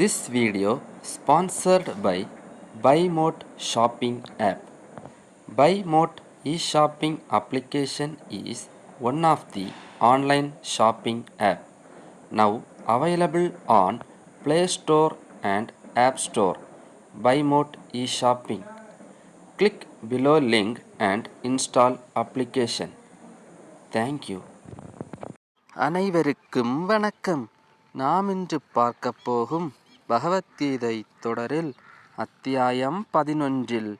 This video sponsored by BuyMote shopping app. BuyMote e-shopping application is one of the online shopping app now available on Play Store and App Store. BuyMote e-shopping. Click below link and install application. Thank you. அனைவருக்கும் வணக்கம் நாம் இன்று பார்க்க போகும் பகவத்கீதை தொடரில் அத்தியாயம் பதினொன்றில்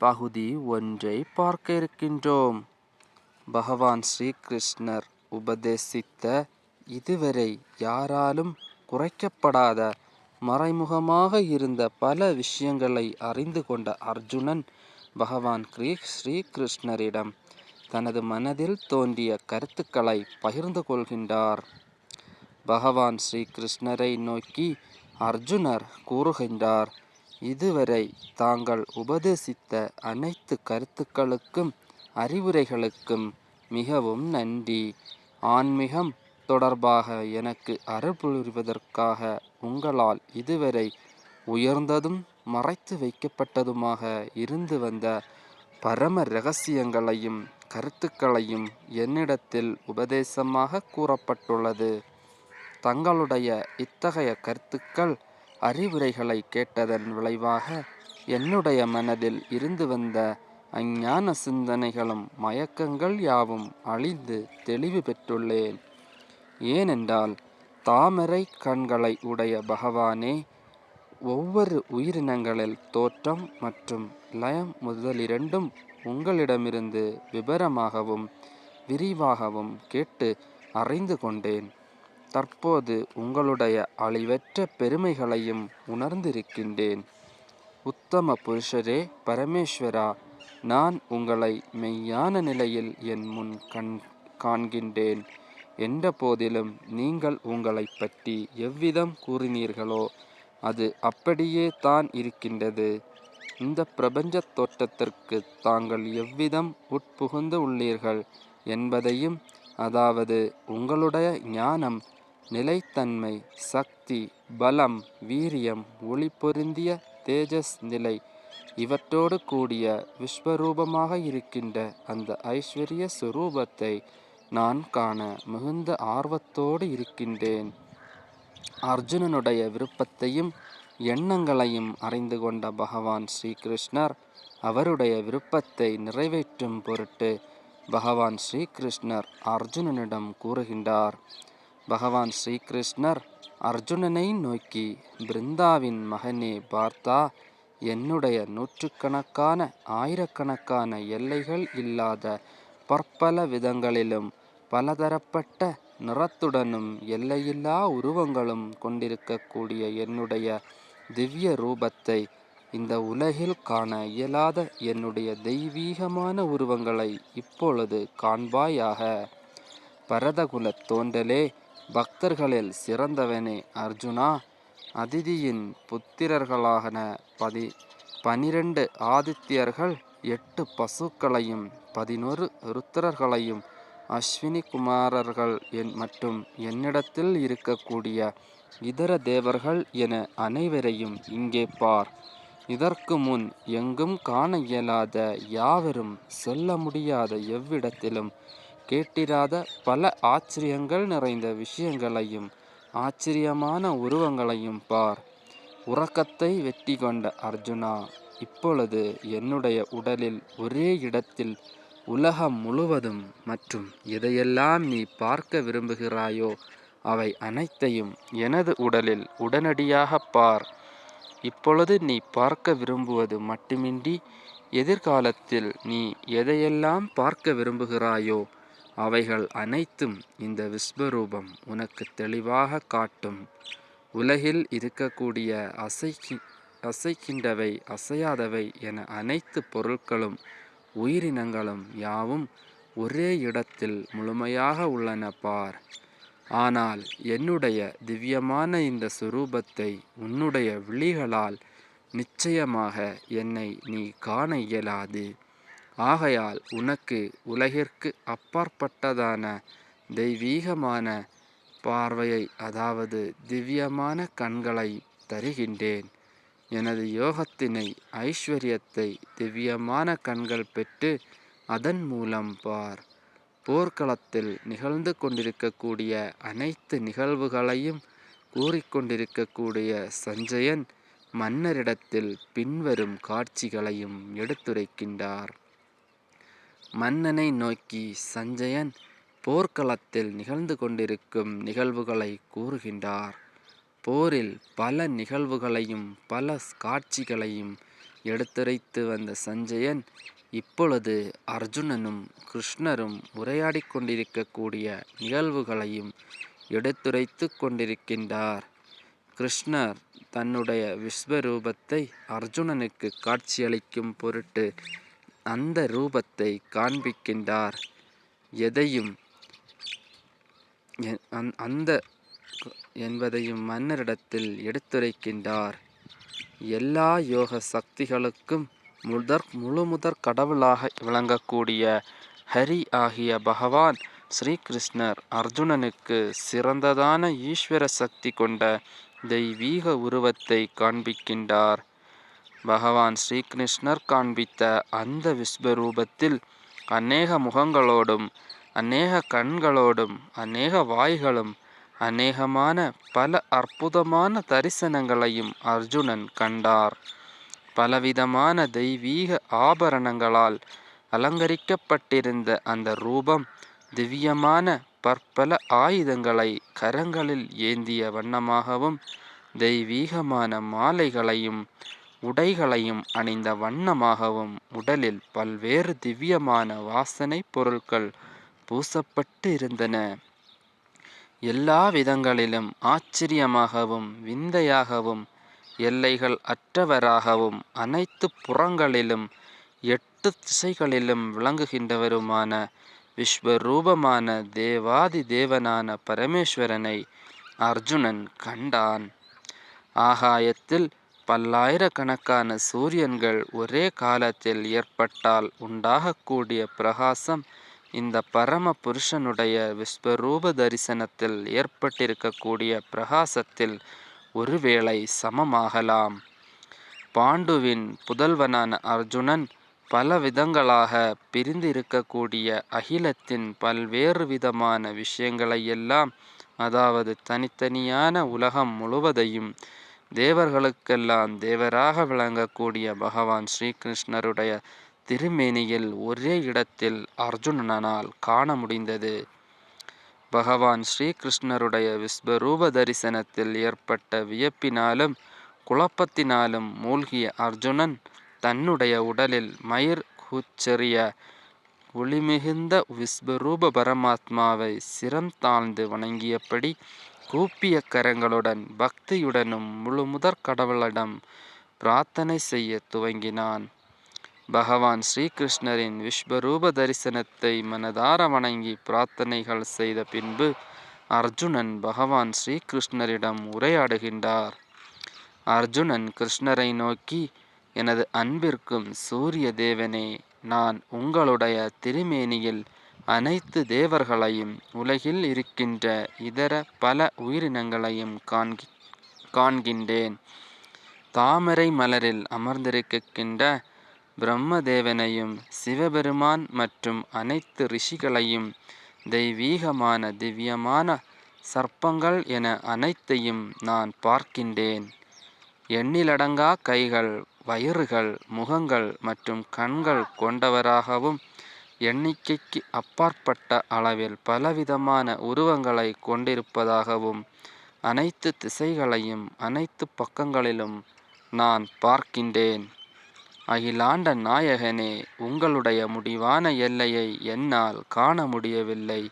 பகுதி ஒன்றை பார்க்க இருக்கின்றோம் பகவான் ஸ்ரீகிருஷ்ணர் உபதேசித்த இதுவரை யாராலும் குறைக்கப்படாத மறைமுகமாக இருந்த பல விஷயங்களை அறிந்து கொண்ட அர்ஜுனன் பகவான் கிரீ ஸ்ரீகிருஷ்ணரிடம் தனது மனதில் தோன்றிய கருத்துக்களை பகிர்ந்து கொள்கின்றார். பகவான் ஸ்ரீகிருஷ்ணரை நோக்கி அர்ஜுனர் கூறுகின்றார் இதுவரை தாங்கள் உபதேசித்த அனைத்து கருத்துக்களுக்கும் அறிவுரைகளுக்கும் மிகவும் நன்றி. ஆன்மீகம் தொடர்பாக எனக்கு அருள்புரிவதற்காக உங்களால் இதுவரை உயர்ந்ததும் மறைத்து வைக்கப்பட்டதுமாக இருந்து வந்த பரம ரகசியங்களையும் கருத்துக்களையும் என்னிடத்தில் உபதேசமாக கூறப்பட்டுள்ளது. தங்களுடைய இத்தகைய கருத்துக்கள் அறிவுரைகளை கேட்டதன் விளைவாக என்னுடைய மனதில் இருந்து வந்த அஞ்ஞான சிந்தனைகளும் மயக்கங்கள் யாவும் அழிந்து தெளிவு பெற்றுள்ளேன். ஏனென்றால் தாமரை கண்களை உடைய பகவானே ஒவ்வொரு உயிரினங்களில் தோற்றம் மற்றும் லயம் முதலிரண்டும் உங்களிடமிருந்து விபரமாகவும் விரிவாகவும் கேட்டு அறிந்து கொண்டேன். தற்போது உங்களுடைய அழிவற்ற பெருமைகளையும் உணர்ந்திருக்கின்றேன். உத்தம புருஷரே பரமேஸ்வரா நான் உங்களை மெய்யான நிலையில் என் முன் கண் காண்கின்றேன். என்ற போதிலும் நீங்கள் உங்களை பற்றி எவ்விதம் கூறினீர்களோ அது அப்படியே தான் இருக்கின்றது. இந்த பிரபஞ்ச தோற்றத்திற்கு தாங்கள் எவ்விதம் உட்புகுந்து உள்ளீர்கள் என்பதையும் அதாவது உங்களுடைய ஞானம் நிலைத்தன்மை சக்தி பலம் வீரியம் ஒளி பொருந்திய தேஜஸ் நிலை இவற்றோடு கூடிய விஸ்வரூபமாக இருக்கின்ற அந்த ஐஸ்வர்ய சுரூபத்தை நான் காண மிகுந்த ஆர்வத்தோடு இருக்கின்றேன். அர்ஜுனனுடைய விருப்பத்தையும் எண்ணங்களையும் அறிந்து கொண்ட பகவான் ஸ்ரீகிருஷ்ணர் அவருடைய விருப்பத்தை நிறைவேற்றும் பொருட்டு பகவான் ஸ்ரீகிருஷ்ணர் அர்ஜுனனிடம் கூறுகின்றார். பகவான் ஸ்ரீகிருஷ்ணர் அர்ஜுனனை நோக்கி பிருந்தாவின் மகனே பார்த்தா என்னுடைய நூற்றுக்கணக்கான ஆயிரக்கணக்கான எல்லைகள் இல்லாத பற்பல விதங்களிலும் பலதரப்பட்ட நிறத்துடனும் எல்லையில்லா உருவங்களும் கொண்டிருக்கக்கூடிய என்னுடைய திவ்ய ரூபத்தை இந்த உலகில் காண இயலாத என்னுடைய தெய்வீகமான உருவங்களை இப்பொழுது காண்பாயாக. பரதகுல தோன்றலே பக்தர்களில் சிறந்தவனே அர்ஜுனா. அதிதியின் புத்திரர்களான பதி பனிரெண்டு ஆதித்யர்கள் எட்டு பசுக்களையும் பதினொரு ருத்திரர்களையும் அஸ்வினி குமாரர்கள் என் மற்றும் என்னிடத்தில் இருக்கக்கூடிய இதர தேவர்கள் என அனைவரையும் இங்கே பார். இதற்கு முன் எங்கும் காண இயலாத யாவரும் சொல்ல முடியாத எவ்விடத்திலும் கேட்டிராத பல ஆச்சரியங்கள் நிறைந்த விஷயங்களையும் ஆச்சரியமான உருவங்களையும் பார். உறக்கத்தை வெற்றி கொண்ட அர்ஜுனா இப்பொழுது என்னுடைய உடலில் ஒரே இடத்தில் உலகம் முழுவதும் மற்றும் எதையெல்லாம் நீ பார்க்க விரும்புகிறாயோ அவை அனைத்தையும் எனது உடலில் உடனடியாக பார். இப்பொழுது நீ பார்க்க விரும்புவது மட்டுமின்றி எதிர்காலத்தில் நீ எதையெல்லாம் பார்க்க விரும்புகிறாயோ அவைகள் அனைத்தும் இந்த விஸ்வரூபம் உனக்கு தெளிவாக காட்டும். உலகில் இருக்கக்கூடிய அசைக்கி அசைக்கின்றவை அசையாதவை என அனைத்து பொருட்களும் உயிரினங்களும் யாவும் ஒரே இடத்தில் முழுமையாக உள்ளன பார். ஆனால் என்னுடைய திவ்யமான இந்த சுரூபத்தை உன்னுடைய விழிகளால் நிச்சயமாக என்னை நீ காண இயலாது. ஆகையால் உனக்கு உலகிற்கு அப்பாற்பட்டதான தெய்வீகமான பார்வையை அதாவது திவ்யமான கண்களை தருகின்றேன். எனது யோகத்தினை ஐஸ்வர்யத்தை திவ்யமான கண்கள் பெற்று அதன் மூலம் பார். போர்க்களத்தில் நிகழ்ந்து கொண்டிருக்கக்கூடிய அனைத்து நிகழ்வுகளையும் கூறிக்கொண்டிருக்கக்கூடிய சஞ்சயன் மன்னரிடத்தில் பின்வரும் காட்சிகளையும் எடுத்துரைக்கின்றார். மன்னனை நோக்கி சஞ்சயன் போர்க்களத்தில் நிகழ்ந்து கொண்டிருக்கும் நிகழ்வுகளை கூறுகின்றார். போரில் பல நிகழ்வுகளையும் பல காட்சிகளையும் எடுத்துரைத்து வந்த சஞ்சயன் இப்பொழுது அர்ஜுனனும் கிருஷ்ணரும் உரையாடி கொண்டிருக்கக்கூடிய நிகழ்வுகளையும் எடுத்துரைத்து கொண்டிருக்கின்றார். கிருஷ்ணர் தன்னுடைய விஸ்வரூபத்தை அர்ஜுனனுக்கு காட்சியளிக்கும் பொருட்டு அந்த ரூபத்தை காண்பிக்கின்றார். எதையும் அந்த என்பதையும் மன்னரிடத்தில் எடுத்துரைக்கின்றார். எல்லா யோக சக்திகளுக்கும் முதற் முழு முதற் கடவுளாக விளங்கக்கூடிய ஹரி ஆகிய பகவான் ஸ்ரீகிருஷ்ணர் அர்ஜுனனுக்கு சிறந்ததான ஈஸ்வர சக்தி கொண்ட தெய்வீக உருவத்தை காண்பிக்கின்றார். பகவான் ஸ்ரீகிருஷ்ணர் காண்பித்த அந்த விஸ்வரூபத்தில் அநேக முகங்களோடும் அநேக கண்களோடும் அநேக வாய்களும் அநேகமான பல அற்புதமான தரிசனங்களையும் அர்ஜுனன் கண்டார். பலவிதமான தெய்வீக ஆபரணங்களால் அலங்கரிக்கப்பட்டிருந்த அந்த ரூபம் திவ்யமான பற்பல ஆயுதங்களை கரங்களில் ஏந்திய வண்ணமாகவும் தெய்வீகமான மாலைகளையும் உடைகளையும் அணிந்த வண்ணமாகவும் உடலில் பல்வேறு திவ்யமான வாசனை பொருட்கள் பூசப்பட்டு இருந்தன எல்லா விதங்களிலும் ஆச்சரியமாகவும் விந்தையாகவும் எல்லைகள் அற்றவராகவும் அனைத்து புறங்களிலும் எட்டு திசைகளிலும் விளங்குகின்றவருமான விஸ்வரூபமான தேவாதி தேவனான பரமேஸ்வரனை அர்ஜுனன் கண்டான். ஆகாயத்தில் பல்லாயிரக்கணக்கான சூரியன்கள் ஒரே காலத்தில் ஏற்பட்டால் உண்டாகக்கூடிய பிரகாசம் இந்த பரம புருஷனுடைய விஸ்வரூப தரிசனத்தில் ஏற்பட்டிருக்கக்கூடிய பிரகாசத்தில் ஒருவேளை சமமாகலாம். பாண்டுவின் புதல்வனான அர்ஜுனன் பல விதங்களாக பிரிந்து இருக்கக்கூடிய அகிலத்தின் பல்வேறு விதமான விஷயங்களையெல்லாம் அதாவது தனித்தனியான உலகம் முழுவதையும் தேவர்களுக்கெல்லாம் தேவராக விளங்கக்கூடிய பகவான் ஸ்ரீகிருஷ்ணருடைய திருமேனியில் ஒரே இடத்தில் அர்ஜுனனால் காண முடிந்தது. பகவான் ஸ்ரீகிருஷ்ணருடைய விஸ்வரூப தரிசனத்தில் ஏற்பட்ட வியப்பினாலும் குழப்பத்தினாலும் மூழ்கிய அர்ஜுனன் தன்னுடைய உடலில் மயிர் கூச்செறிய ஒளிமிகுந்த விஸ்வரூப பரமாத்மாவை சிரம் தாழ்ந்து வணங்கியபடி கூப்பிய கரங்களுடன் பக்தியுடனும் முழு முதற் கடவுளிடம் பிரார்த்தனை செய்ய துவங்கினான். பகவான் ஸ்ரீகிருஷ்ணரின் விஸ்வரூப தரிசனத்தை மனதார வணங்கி பிரார்த்தனைகள் செய்த பின்பு அர்ஜுனன் பகவான் ஸ்ரீகிருஷ்ணரிடம் உரையாடுகின்றார். அர்ஜுனன் கிருஷ்ணரை நோக்கி எனது அன்பிற்கும் சூரிய தேவனே நான் உங்களுடைய திருமேனியில் அனைத்து தேவர்களையும் உலகில் இருக்கின்ற இதர பல உயிரினங்களையும் காண்கி காண்கின்றேன். தாமரை மலரில் அமர்ந்திருக்கின்ற பிரம்மதேவனையும் சிவபெருமான் மற்றும் அனைத்து ரிஷிகளையும் தெய்வீகமான திவ்யமான சர்ப்பங்கள் என அனைத்தையும் நான் பார்க்கின்றேன். எண்ணிலடங்கா கைகள் வயிறுகள் முகங்கள் மற்றும் கண்கள் கொண்டவராகவும் எண்ணிக்கைக்கு அப்பாற்பட்ட அளவில் பலவிதமான உருவங்களை கொண்டிருப்பதாகவும் அனைத்து திசைகளையும் அனைத்து பக்கங்களிலும் நான் பார்க்கின்றேன். அகிலாண்ட நாயகனே உங்களுடைய முடிவான எல்லையை என்னால் காண முடியவில்லை.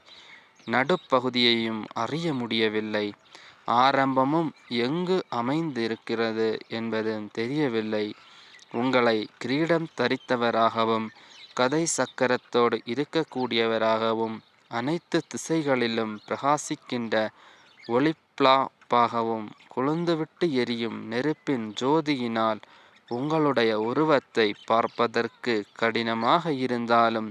நடுப்பகுதியையும் அறிய முடியவில்லை. ஆரம்பமும் எங்கு அமைந்திருக்கிறது என்பதும் தெரியவில்லை. உங்களை கிரீடம் தரித்தவராகவும் கதை சக்கரத்தோடு இருக்கக்கூடியவராகவும் அனைத்து திசைகளிலும் பிரகாசிக்கின்ற ஒளிப்ளாப்பாகவும் கொழுந்துவிட்டு எரியும் நெருப்பின் ஜோதியினால் உங்களுடைய உருவத்தை பார்ப்பதற்கு கடினமாக இருந்தாலும்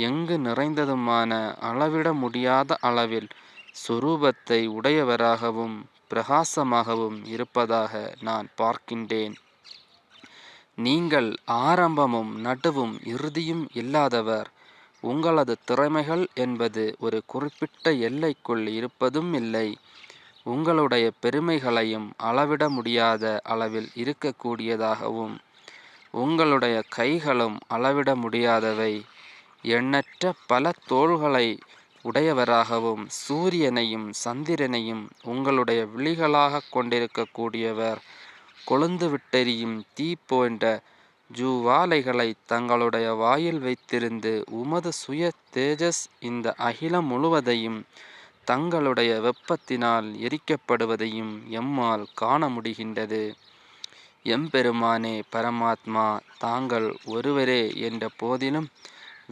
எங்கு நிறைந்ததுமான அளவிட முடியாத அளவில் சுரூபத்தை உடையவராகவும் பிரகாசமாகவும் இருப்பதாக நான் பார்க்கின்றேன். நீங்கள் ஆரம்பமும் நடுவும் இறுதியும் இல்லாதவர் உங்களது திறமைகள் என்பது ஒரு குறிப்பிட்ட எல்லைக்குள் இருப்பதும் இல்லை. உங்களுடைய பெருமைகளையும் அளவிட முடியாத அளவில் இருக்கக்கூடியதாகவும் உங்களுடைய கைகளும் அளவிட முடியாதவை. எண்ணற்ற பல தோள்களை உடையவராகவும் சூரியனையும் சந்திரனையும் உங்களுடைய விழிகளாக கொண்டிருக்கக்கூடியவர் கொழுந்து விட்டெறியும் தீ போன்ற ஜூவாலைகளை தங்களுடைய வாயில் வைத்திருந்து உமது சுய தேஜஸ் இந்த அகிலம் முழுவதையும் தங்களுடைய வெப்பத்தினால் எரிக்கப்படுவதையும் எம்மால் காண முடிகின்றது. எம்பெருமானே பரமாத்மா தாங்கள் ஒருவரே என்ற போதிலும்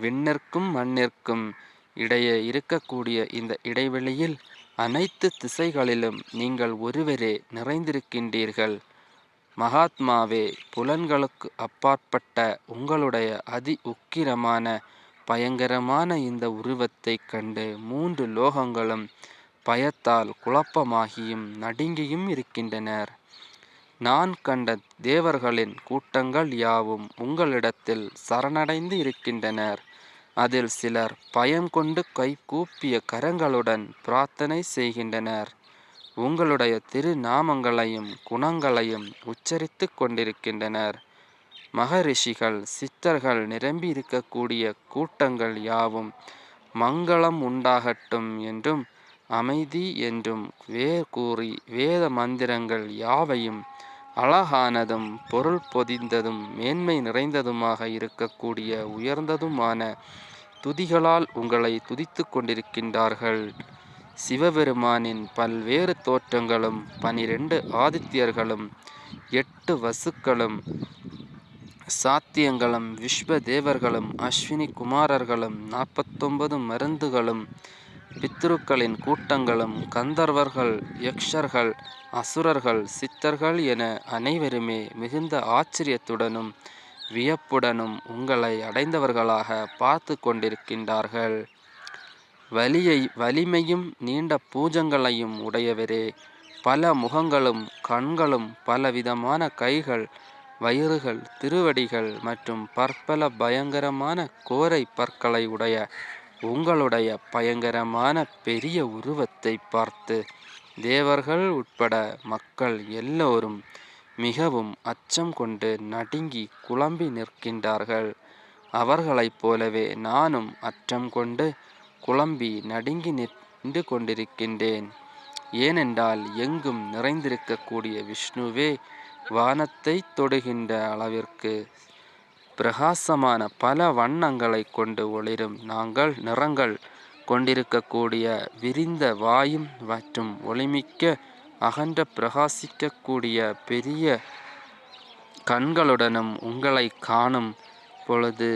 விண்ணிற்கும் மண்ணிற்கும் இடையே இருக்கக்கூடிய இந்த இடைவெளியில் அனைத்து திசைகளிலும் நீங்கள் ஒருவரே நிறைந்திருக்கின்றீர்கள். மகாத்மாவே புலன்களுக்கு அப்பாற்பட்ட உங்களுடைய அதி உக்கிரமான பயங்கரமான இந்த உருவத்தைக் கண்டு மூன்று லோகங்களும் பயத்தால் குழப்பமாகியும் நடுங்கியும் இருக்கின்றனர். நான் கண்ட தேவர்களின் கூட்டங்கள் யாவும் உங்களிடத்தில் சரணடைந்து இருக்கின்றனர். அதில் சிலர் பயம் கொண்டு கை கூப்பிய கரங்களுடன் பிரார்த்தனை செய்கின்றனர். உங்களுடைய திருநாமங்களையும் குணங்களையும் உச்சரித்து கொண்டிருக்கின்றனர். மகரிஷிகள் சித்தர்கள் நிரம்பி இருக்கக்கூடிய கூட்டங்கள் யாவும் மங்களம் உண்டாகட்டும் என்றும் அமைதி என்றும் வேர் கூறி வேத மந்திரங்கள் யாவையும் அழகானதும் பொருள் பொதிந்ததும் மேன்மை நிறைந்ததுமாக இருக்கக்கூடிய உயர்ந்ததுமான துதிகளால் உங்களை துதித்து கொண்டிருக்கின்றார்கள். சிவபெருமானின் பல்வேறு தோற்றங்களும் பனிரெண்டு ஆதித்யர்களும் எட்டு வசுக்களும் சாத்தியங்களும் விஸ்வ தேவர்களும் அஸ்வினி குமாரர்களும் நாற்பத்தொன்பது மருந்துகளும் பித்ருக்களின் கூட்டங்களும் கந்தர்வர்கள் யக்ஷர்கள் அசுரர்கள் சித்தர்கள் என அனைவருமே மிகுந்த ஆச்சரியத்துடனும் வியப்புடனும் உங்களை அடைந்தவர்களாக பார்த்து கொண்டிருக்கின்றார்கள். வலியை வலிமையும் நீண்ட பூஜங்களையும் உடையவரே பல முகங்களும் கண்களும் பலவிதமான கைகள் வயிறுகள் திருவடிகள் மற்றும் பற்பல பயங்கரமான கோரை பற்களை உடைய உங்களுடைய பயங்கரமான பெரிய உருவத்தை பார்த்து தேவர்கள் உட்பட மக்கள் எல்லோரும் மிகவும் அச்சம் கொண்டு நடுங்கி குழம்பி நிற்கின்றார்கள். அவர்களைப் போலவே நானும் அச்சம் கொண்டு குழம்பி நடுங்கி நின்று கொண்டிருக்கின்றேன். ஏனென்றால் எங்கும் நிறைந்திருக்கக்கூடிய விஷ்ணுவே வானத்தை தொடுகின்ற அளவிற்கு பிரகாசமான பல வண்ணங்களை கொண்டு ஒளிரும் நாங்கள் நிறங்கள் கொண்டிருக்கக்கூடிய விரிந்த வாயும் மற்றும் ஒளிமிக்க அகன்ற பிரகாசிக்கக்கூடிய பெரிய கண்களுடனும் உங்களை காணும் பொழுது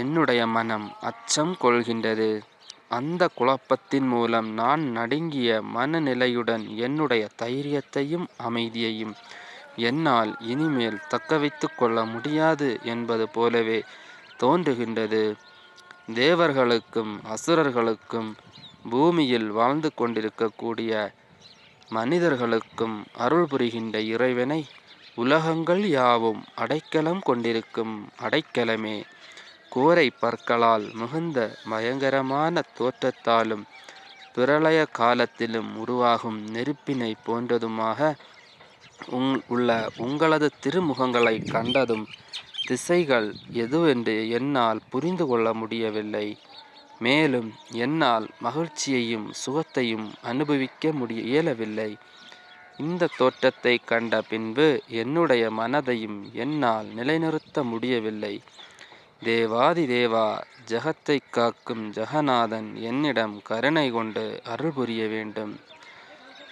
என்னுடைய மனம் அச்சம் கொள்கின்றது. அந்த குழப்பத்தின் மூலம் நான் நடுங்கிய மனநிலையுடன் என்னுடைய தைரியத்தையும் அமைதியையும் என்னால் இனிமேல் தக்க வைத்து கொள்ள முடியாது என்பது போலவே தோன்றுகின்றது. தேவர்களுக்கும் அசுரர்களுக்கும் பூமியில் வாழ்ந்து கொண்டிருக்கக்கூடிய மனிதர்களுக்கும் அருள் புரிகின்ற இறைவனை உலகங்கள் யாவும் அடைக்கலம் கொண்டிருக்கும் அடைக்கலமே. கோரை பற்களால் மிகுந்த பயங்கரமான தோற்றத்தாலும் பிரளய காலத்திலும் உருவாகும் நெருப்பினை போன்றதுமாக உங் உள்ள உங்களது திருமுகங்களை கண்டதும் திசைகள் எதுவென்று என்னால் புரிந்து கொள்ள முடியவில்லை. மேலும் என்னால் மகிழ்ச்சியையும் சுகத்தையும் அனுபவிக்க முடிய இயலவில்லை. இந்த தோற்றத்தை கண்ட பின்பு என்னுடைய மனதையும் என்னால் நிலைநிறுத்த முடியவில்லை. தேவாதி தேவா ஜகத்தை காக்கும் ஜெகநாதன் என்னிடம் கருணை கொண்டு அருள் புரிய வேண்டும்.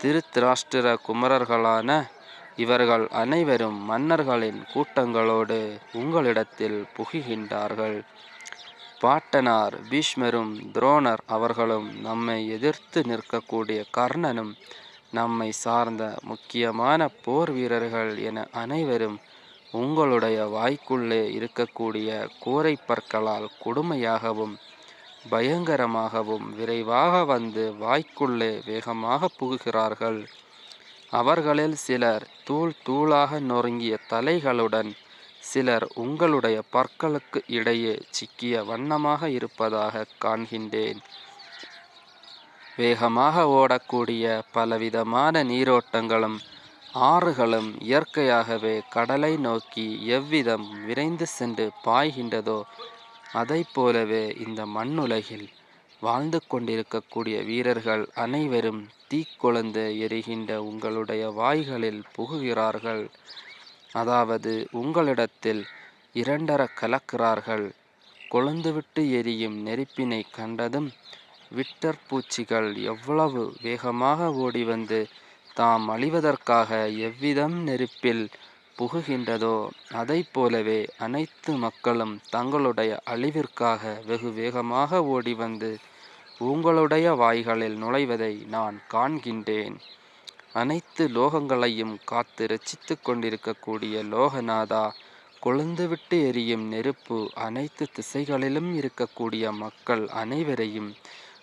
திருத்திராஷ்டிர குமரர்களான இவர்கள் அனைவரும் மன்னர்களின் கூட்டங்களோடு உங்களிடத்தில் புகுகின்றார்கள். பாட்டனார் பீஷ்மரும் துரோணர் அவர்களும் நம்மை எதிர்த்து நிற்கக்கூடிய கர்ணனும் நம்மை சார்ந்த முக்கியமான போர் வீரர்கள் என அனைவரும் உங்களுடைய வாய்க்குள்ளே இருக்கக்கூடிய கூரை பற்களால் கொடுமையாகவும் பயங்கரமாகவும் விரைவாக வந்து வாய்க்குள்ளே வேகமாக புகுகிறார்கள். அவர்களில் சிலர் தூள் தூளாக நொறுங்கிய தலைகளுடன் சிலர் உங்களுடைய பற்களுக்கு இடையே சிக்கிய வண்ணமாக இருப்பதாக காண்கின்றேன். வேகமாக ஓடக்கூடிய பலவிதமான நீரோட்டங்களும் ஆறுகளும் இயற்கையாகவே கடலை நோக்கி எவ்விதம் விரைந்து சென்று பாய்கின்றதோ அதை போலவே இந்த மண்ணுலகில் வாழ்ந்து கொண்டிருக்கக்கூடிய வீரர்கள் அனைவரும் தீக்குழந்து எரிகின்ற உங்களுடைய வாய்களில் புகுகிறார்கள். அதாவது உங்களிடத்தில் இரண்டர கலக்கிறார்கள். கொழுந்துவிட்டு எரியும் நெருப்பினை கண்டதும் விட்டர் பூச்சிகள் எவ்வளவு வேகமாக ஓடி வந்து தாம் அழிவதற்காக எவ்விதம் நெருப்பில் புகுகின்றதோ அதை போலவே அனைத்து மக்களும் தங்களுடைய அழிவிற்காக வெகு வேகமாக ஓடி வந்து உங்களுடைய வாய்களில் நுழைவதை நான் காண்கின்றேன். அனைத்து லோகங்களையும் காத்து ரச்சித்து கொண்டிருக்கக்கூடிய லோகநாதா கொழுந்துவிட்டு எரியும் நெருப்பு அனைத்து திசைகளிலும் இருக்கக்கூடிய மக்கள் அனைவரையும்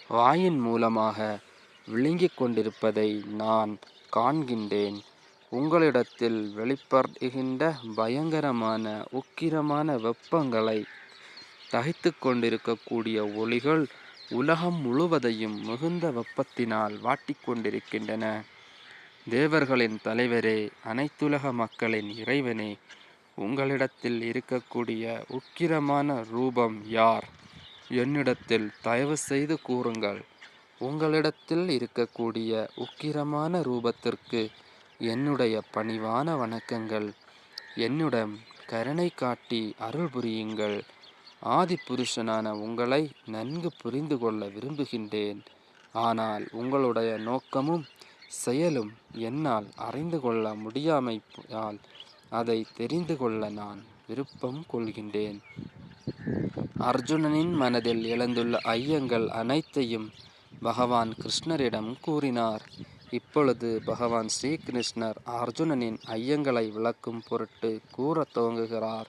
வாயின் மூலமாக விழுங்கிக் கொண்டிருப்பதை நான் காண்கின்றேன். உங்களிடத்தில் வெளிப்படுகின்ற பயங்கரமான உக்கிரமான வெப்பங்களை தகித்து கொண்டிருக்கக்கூடிய ஒளிகள் உலகம் முழுவதையும் மிகுந்த வெப்பத்தினால் வாட்டிக்கொண்டிருக்கின்றன தேவர்களின் தலைவரே அனைத்துலக மக்களின் இறைவனே உங்களிடத்தில் இருக்கக்கூடிய உக்கிரமான ரூபம் யார்? என்னிடத்தில் தயவு செய்து கூறுங்கள். உங்களிடத்தில் இருக்கக்கூடிய உக்கிரமான ரூபத்திற்கு என்னுடைய பணிவான வணக்கங்கள். என்னுடன் கருணை காட்டி அருள் புரியுங்கள். ஆதி புருஷனான உங்களை நன்கு புரிந்து கொள்ள விரும்புகின்றேன். ஆனால் உங்களுடைய நோக்கமும் செயலும் என்னால் அறிந்து கொள்ள முடியாமையால் அதை தெரிந்து கொள்ள நான் விருப்பம் கொள்கின்றேன். அர்ஜுனனின் மனதில் எழுந்துள்ள ஐயங்கள் அனைத்தையும் பகவான் கிருஷ்ணரிடம் கூறினார். இப்பொழுது பகவான் ஸ்ரீகிருஷ்ணர் அர்ஜுனனின் ஐயங்களை விளக்கும் பொருட்டு கூறத் துவங்குகிறார்.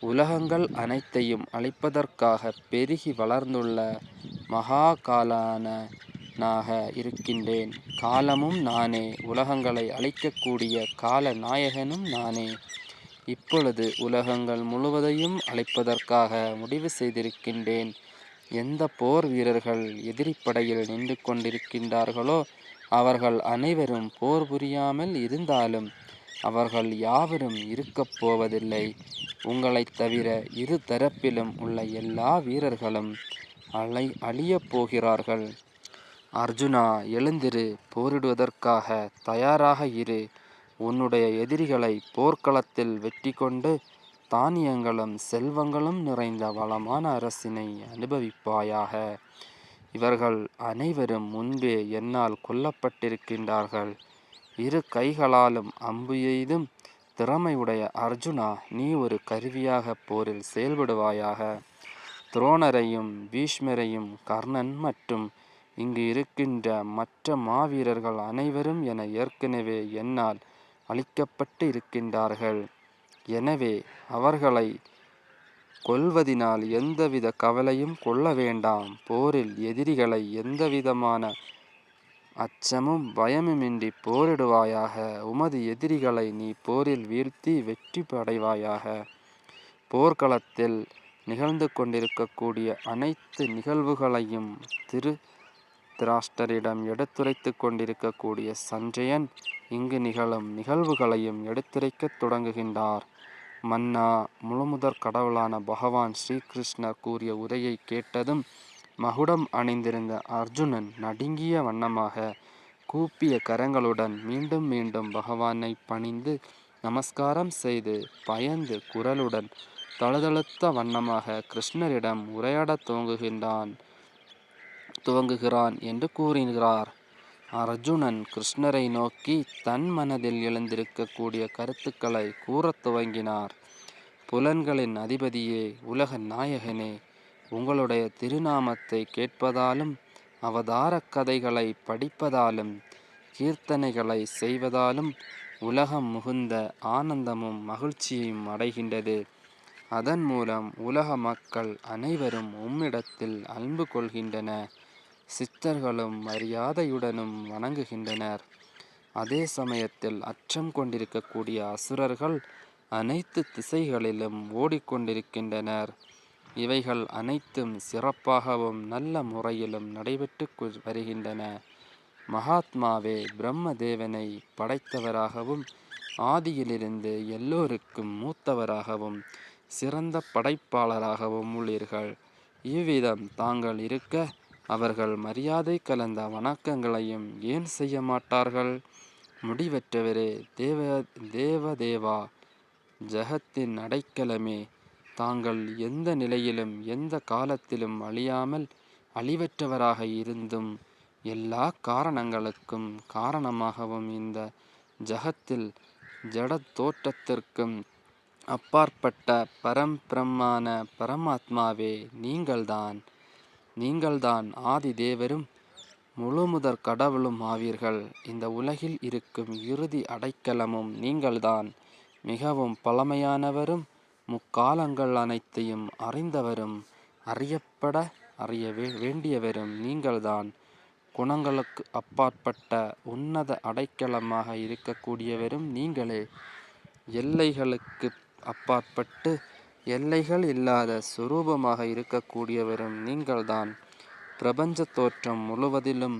உலகங்கள் அனைத்தையும் அழிப்பதற்காக பெருகி வளர்ந்துள்ள மகா நாக இருக்கின்றேன். காலமும் நானே உலகங்களை அழிக்கக்கூடிய கால நாயகனும் நானே. இப்பொழுது உலகங்கள் முழுவதையும் அழைப்பதற்காக முடிவு செய்திருக்கின்றேன். எந்த போர் வீரர்கள் எதிரிப்படையில் நின்று கொண்டிருக்கின்றார்களோ அவர்கள் அனைவரும் போர் புரியாமல் இருந்தாலும் அவர்கள் யாவரும் இருக்கப் போவதில்லை. உங்களைத் தவிர இரு தரப்பிலும் உள்ள எல்லா வீரர்களும் அலை அழியப் போகிறார்கள். அர்ஜுனா எழுந்திரு போரிடுவதற்காக தயாராக இரு. உன்னுடைய எதிரிகளை போர்க்களத்தில் வெற்றி கொண்டு தானியங்களும் செல்வங்களும் நிறைந்த வளமான அரசினை அனுபவிப்பாயாக. இவர்கள் அனைவரும் முன்பே என்னால் கொல்லப்பட்டிருக்கின்றார்கள். இரு கைகளாலும் அம்பு எய்தும் திறமையுடைய அர்ஜுனா நீ ஒரு கருவியாக போரில் செயல்படுவாயாக. துரோணரையும் பீஷ்மரையும் கர்ணன் மற்றும் இங்கு இருக்கின்ற மற்ற மாவீரர்கள் அனைவரும் என ஏற்கனவே என்னால் அளிக்கப்பட்டு இருக்கின்றார்கள் எனவே அவர்களை கொல்வதினால் எந்தவித கவலையும் கொள்ள வேண்டாம். போரில் எதிரிகளை எந்தவிதமான அச்சமும் பயமுமின்றி போரிடுவாயாக. உமது எதிரிகளை நீ போரில் வீழ்த்தி வெற்றி அடைவாயாக போர்க்களத்தில் நிகழ்ந்து கொண்டிருக்கக்கூடிய அனைத்து நிகழ்வுகளையும் திரு திராஷ்டரிடம் எடுத்துரைத்து கொண்டிருக்கக்கூடிய சஞ்சயன் இங்கு நிகழும் நிகழ்வுகளையும் எடுத்துரைக்கத் தொடங்குகின்றார். மன்னா முழுமுதற் கடவுளான பகவான் ஸ்ரீகிருஷ்ணர் கூறிய உரையை கேட்டதும் மகுடம் அணிந்திருந்த அர்ஜுனன் நடுங்கிய வண்ணமாக கூப்பிய கரங்களுடன் மீண்டும் மீண்டும் பகவானை பணிந்து நமஸ்காரம் செய்து பயந்து குரலுடன் தழுதழுத்த வண்ணமாக கிருஷ்ணரிடம் உரையாடத் துவங்குகின்றான் துவங்குகிறான் என்று கூறுகிறார் அர்ஜுனன் கிருஷ்ணரை நோக்கி தன் மனதில் எழுந்திருக்கக்கூடிய கருத்துக்களை கூறத் துவங்கினார். புலன்களின் அதிபதியே உலக நாயகனே உங்களுடைய திருநாமத்தை கேட்பதாலும் அவதார கதைகளை படிப்பதாலும் கீர்த்தனைகளை செய்வதாலும் உலகம் முகுந்த ஆனந்தமும் மகிழ்ச்சியும் அடைகின்றது. அதன் மூலம் உலக மக்கள் அனைவரும் உம்மிடத்தில் அன்பு கொள்கின்றன. சித்தர்களும் மரியாதையுடனும் வணங்குகின்றனர். அதே சமயத்தில் அச்சம் கொண்டிருக்கக்கூடிய அசுரர்கள் அனைத்து திசைகளிலும் ஓடிக்கொண்டிருக்கின்றனர். இவைகள் அனைத்தும் சிறப்பாகவும் நல்ல முறையிலும் நடைபெற்று வருகின்றன. மகாத்மாவே பிரம்மதேவனை படைத்தவராகவும் ஆதியிலிருந்து எல்லோருக்கும் மூத்தவராகவும் சிறந்த படைப்பாளராகவும் உள்ளீர்கள். இவ்விதம் தாங்கள் இருக்க அவர்கள் மரியாதை கலந்த வணக்கங்களையும் ஏன் செய்ய மாட்டார்கள்? முடிவற்றவரே தேவ தேவதேவா ஜகத்தின் அடைக்கலமே. தாங்கள் எந்த நிலையிலும் எந்த காலத்திலும் அழியாமல் அழிவற்றவராக இருந்தும் எல்லா காரணங்களுக்கும் காரணமாகவும் இந்த ஜகத்தில் ஜட தோற்றத்திற்கும் அப்பாற்பட்ட பரம்பிரமான பரமாத்மாவே நீங்கள்தான். நீங்கள்தான் ஆதி தேவரும் முழுமுதற் கடவுளும் ஆவீர்கள். இந்த உலகில் இருக்கும் இறுதி அடைக்கலமும் நீங்கள்தான். மிகவும் பழமையானவரும் முக்காலங்கள் அனைத்தையும் அறிந்தவரும் அறியப்பட அறிய வே- வேண்டியவரும் நீங்கள்தான். குணங்களுக்கு அப்பாற்பட்ட உன்னத அடைக்கலமாக இருக்கக்கூடியவரும் நீங்களே. எல்லைகளுக்கு அப்பாற்பட்டு எல்லைகள் இல்லாத சுரூபமாக இருக்கக்கூடியவரும் நீங்கள்தான். பிரபஞ்ச தோற்றம் முழுவதிலும்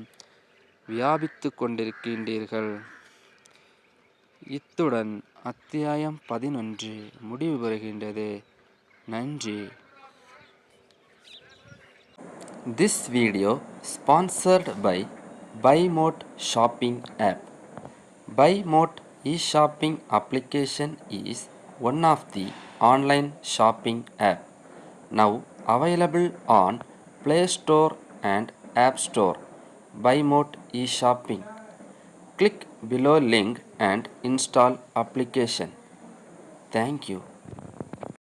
வியாபித்து கொண்டிருக்கின்றீர்கள். இத்துடன் அத்தியாயம் பதினொன்று முடிவு பெறுகின்றது. நன்றி. This video sponsored by by mod shopping app by mod e shopping application is one of the online shopping app now available on Play Store and App Store. BuyMote e-shopping. Click below link and install application. Thank you.